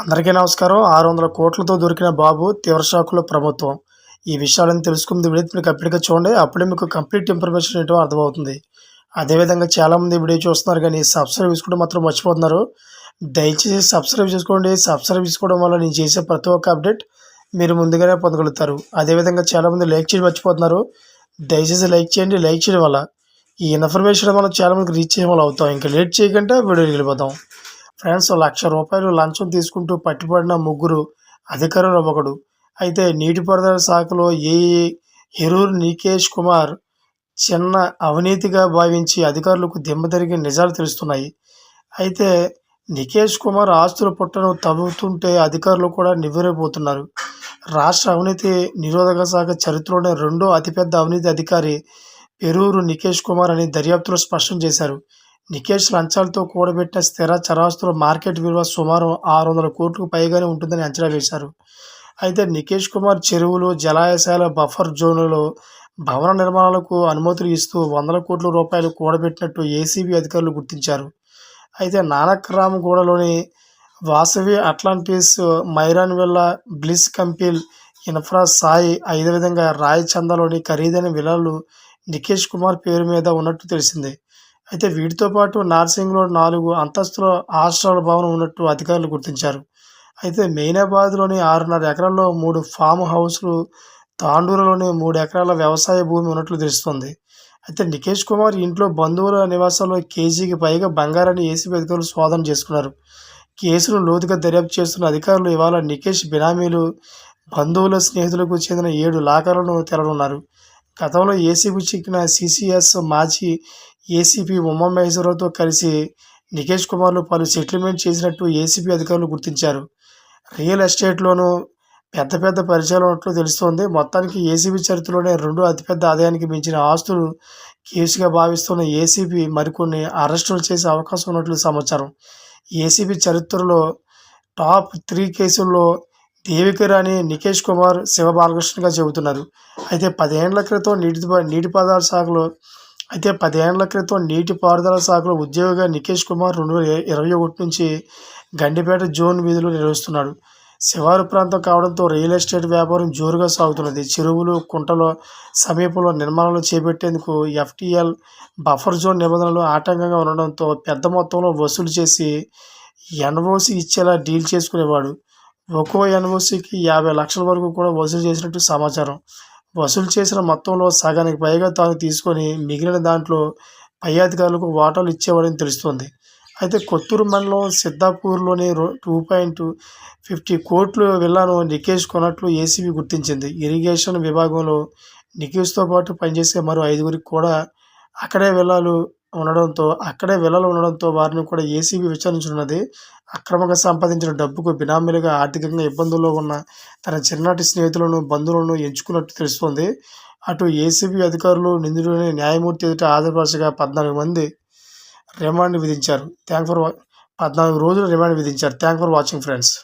అందరికీ నమస్కారం. ఆరు వందల కోట్లతో దొరికిన బాబు తీవ్ర షాకులో ప్రభుత్వం. ఈ విషయాలను తెలుసుకుంది వీడియో మీకు అప్పటికే చూడండి. అప్పుడే మీకు కంప్లీట్ ఇన్ఫర్మేషన్ ఏంటో అర్థమవుతుంది. అదేవిధంగా చాలామంది వీడియో చూస్తున్నారు కానీ సబ్స్క్రైబ్ చేసుకుంటే మాత్రం మర్చిపోతున్నారు. దయచేసి సబ్స్క్రైబ్ చేసుకోండి. సబ్స్క్రైబ్ చేసుకోవడం వల్ల నేను చేసే ప్రతి ఒక్క అప్డేట్ మీరు ముందుగానే పొందగలుగుతారు. అదేవిధంగా చాలామంది లైక్ చేయడం మర్చిపోతున్నారు. దయచేసి లైక్ చేయండి. లైక్ చేయడం వల్ల ఈ ఇన్ఫర్మేషన్ మనం చాలామందికి రీచ్ చేయడం వల్ల అవుతాం. ఇంకా లేట్ చేయకుండా వీడియోకి వెళ్ళిపోతాం ఫ్రెండ్స్ లక్ష రూపాయలు లంచం తీసుకుంటూ పట్టుబడిన ముగ్గురు అధికారులు ఒకడు. అయితే నీటిపారుదల శాఖలో ఏ హెరూర్ నికేష్ కుమార్ చిన్న అవినీతిగా భావించి అధికారులకు దిమ్మదరిగి నిజాలు తెలుస్తున్నాయి. అయితే నికేష్ కుమార్ ఆస్తుల పుట్టను తవ్వుతుంటే అధికారులు కూడా నివ్వరైపోతున్నారు రాష్ట్ర అవినీతి నిరోధక శాఖ చరిత్రలోనే రెండో అతిపెద్ద అవినీతి అధికారి పెరూరు నికేష్ కుమార్ అని దర్యాప్తులో స్పష్టం చేశారు. నికేష్ లంచాలతో కూడబెట్టిన స్థిర చరాస్తుల మార్కెట్ విలువ సుమారు ఆరు వందల కోట్లకు పైగానే ఉంటుందని అంచనా వేశారు. అయితే నికేష్ కుమార్ చెరువులు జలాశయాల బఫర్ జోన్లలో భవన నిర్మాణాలకు అనుమతులు ఇస్తూ వందల కోట్ల రూపాయలు కూడబెట్టినట్టు ఏసీబీ అధికారులు గుర్తించారు. అయితే నానక్రామగూడలోని వాసవి అట్లాంటిస్ మైరాన్ విల్లా బ్లిస్ కంపిల్ ఇన్ఫ్రా సాయి ఐదు విధంగా రాయచందలోని ఖరీదైన విలాలు నికేష్ కుమార్ పేరు మీద ఉన్నట్టు తెలిసిందే. అయితే వీటితో పాటు నార్సింగ్లో నాలుగు అంతస్తుల హాస్టల్ భవనం ఉన్నట్టు అధికారులు గుర్తించారు. అయితే మెయినాబాద్లోని ఆరున్నర ఎకరాల్లో మూడు ఫామ్ హౌస్లు తాండూరులోని మూడు ఎకరాల వ్యవసాయ భూమి ఉన్నట్లు తెలుస్తుంది. అయితే నికేష్ కుమార్ ఇంట్లో బంధువుల నివాసంలో కేజీకి పైగా బంగారాన్ని ఏసీబీ అధికారులు స్వాధీనం చేసుకున్నారు. కేసును లోతుగా దర్యాప్తు చేస్తున్న అధికారులు ఇవాళ నికేష్ బినామీలు బంధువుల స్నేహితులకు చెందిన ఏడు లాకర్లను తెరనున్నారు గతంలో ఏసీబీ చిక్కిన సిసిఎస్ మాజీ ఏసీపీ ఉమామహేశ్వరరావుతో కలిసి నికేష్ కుమార్లు పలు సెటిల్మెంట్ చేసినట్టు ఏసీపీ అధికారులు గుర్తించారు. రియల్ ఎస్టేట్లోనూ పెద్ద పెద్ద పరిచయాలు ఉన్నట్లు తెలుస్తోంది. మొత్తానికి ఏసీబీ చరిత్రలోనే రెండు అతిపెద్ద ఆదాయానికి మించిన ఆస్తులు కేసుగా భావిస్తున్న ఏసీబీ మరికొన్ని అరెస్టులు చేసే అవకాశం ఉన్నట్లు సమాచారం. ఏసీబీ చరిత్రలో టాప్ త్రీ కేసుల్లో దేవికరాణి నికేష్ కుమార్ శివబాలకృష్ణగా చెబుతున్నారు. అయితే పదేళ్ళ క్రితం నీటి నీటిపాదాల శాఖలో అయితే పదేళ్ళ క్రితం నీటిపారుదల శాఖలో ఉద్యోగిగా నికేష్ కుమార్ రెండు వేల ఇరవై ఒకటి నుంచి గండిపేట జోన్ వీధులు నిర్వహిస్తున్నాడు. శివారు ప్రాంతం కావడంతో రియల్ ఎస్టేట్ వ్యాపారం జోరుగా సాగుతున్నది. చెరువులు కుంటలో సమీపంలో నిర్మాణాలు చేపట్టేందుకు ఎఫ్టీఎల్ బఫర్ జోన్ నిబంధనలు ఆటంకంగా ఉండడంతో పెద్ద మొత్తంలో వసూలు చేసి ఎన్ఓసి ఇచ్చేలా డీల్ చేసుకునేవాడు. ఒక్కో ఎన్ఓసికి యాభై లక్షల వరకు కూడా వసూలు చేసినట్టు సమాచారం. వసూలు చేసిన మొత్తంలో సగానికి పైగా తాను తీసుకొని మిగిలిన దాంట్లో పై అధికారులకు వాటాలు ఇచ్చేవాడని తెలుస్తోంది. అయితే కొత్తూరు మండలం సిద్ధాపూర్లోని టూ పాయింట్ ఫిఫ్టీ కోట్లు విల్లాను నికేష్ కొన్నట్లు ఏసీబీ గుర్తించింది. ఇరిగేషన్ విభాగంలో నికేష్తో పాటు పనిచేసే మరో ఐదుగురికి కూడా అక్కడే విల్లాలు ఉండడంతో అక్కడే విలలు ఉండడంతో వారిని కూడా ఏసీబీ విచారించనున్నది. అక్రమంగా సంపాదించిన డబ్బుకు బినామీలుగా ఆర్థికంగా ఇబ్బందుల్లో ఉన్న తన చిన్ననాటి స్నేహితులను బంధువులను ఎంచుకున్నట్టు తెలుస్తోంది. అటు ఏసీబీ అధికారులు నిందితుడిని న్యాయమూర్తి ఎదుట హాజరుపరచగా పద్నాలుగు మంది రిమాండ్ విధించారు. థ్యాంక్ ఫర్ పద్నాలుగు రోజులు రిమాండ్ విధించారు. Thank for watching friends.